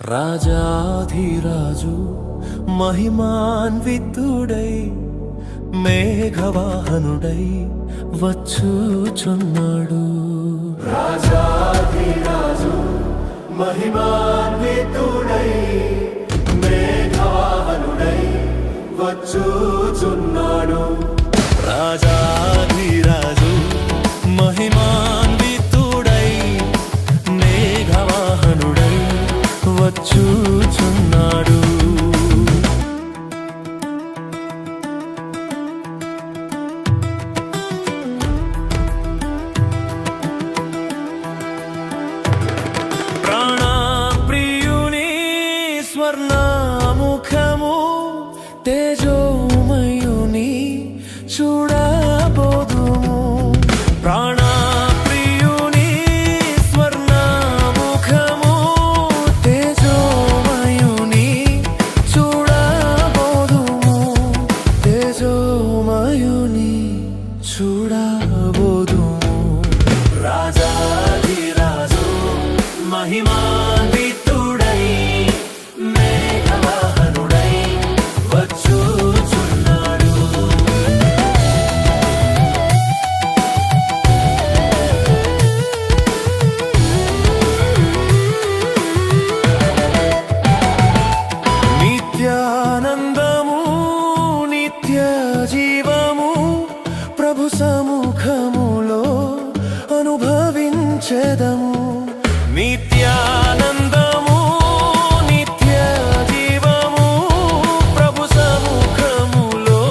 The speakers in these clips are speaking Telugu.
రాజాధిరాజు మహిమాన్వితుడై మేఘవాహనుడై వచ్చుచున్నాడు. రాజాధిరాజు మహిమాన్వితుడై మేఘవాహనుడై వచ్చుచున్నాడు. రాజాధిరాజు మహిమాన్వితుడై ver na ప్రభు సముఖములో అనుభవించెదము నిత్యానందము నిత్య జీవము ప్రభు సముఖములో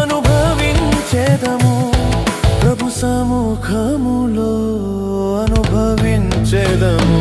అనుభవించెదము. ప్రభు సముఖములో అనుభవించెదము.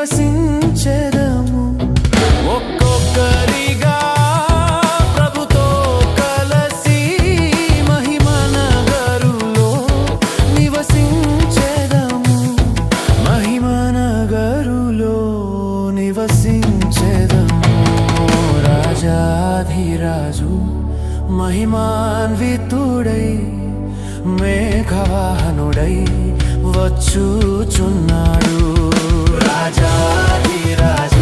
నివసించెదము ఒక్కొక్కరిగా ప్రభుతో కలసి మహిమనగరులో నివసించెదము. మహిమనగరులో నివసించెదము. రాజాధిరాజు మహిమాన్వితుడై మేఘవాహనుడై వచ్చుచున్నాడు. రాజాది రాజా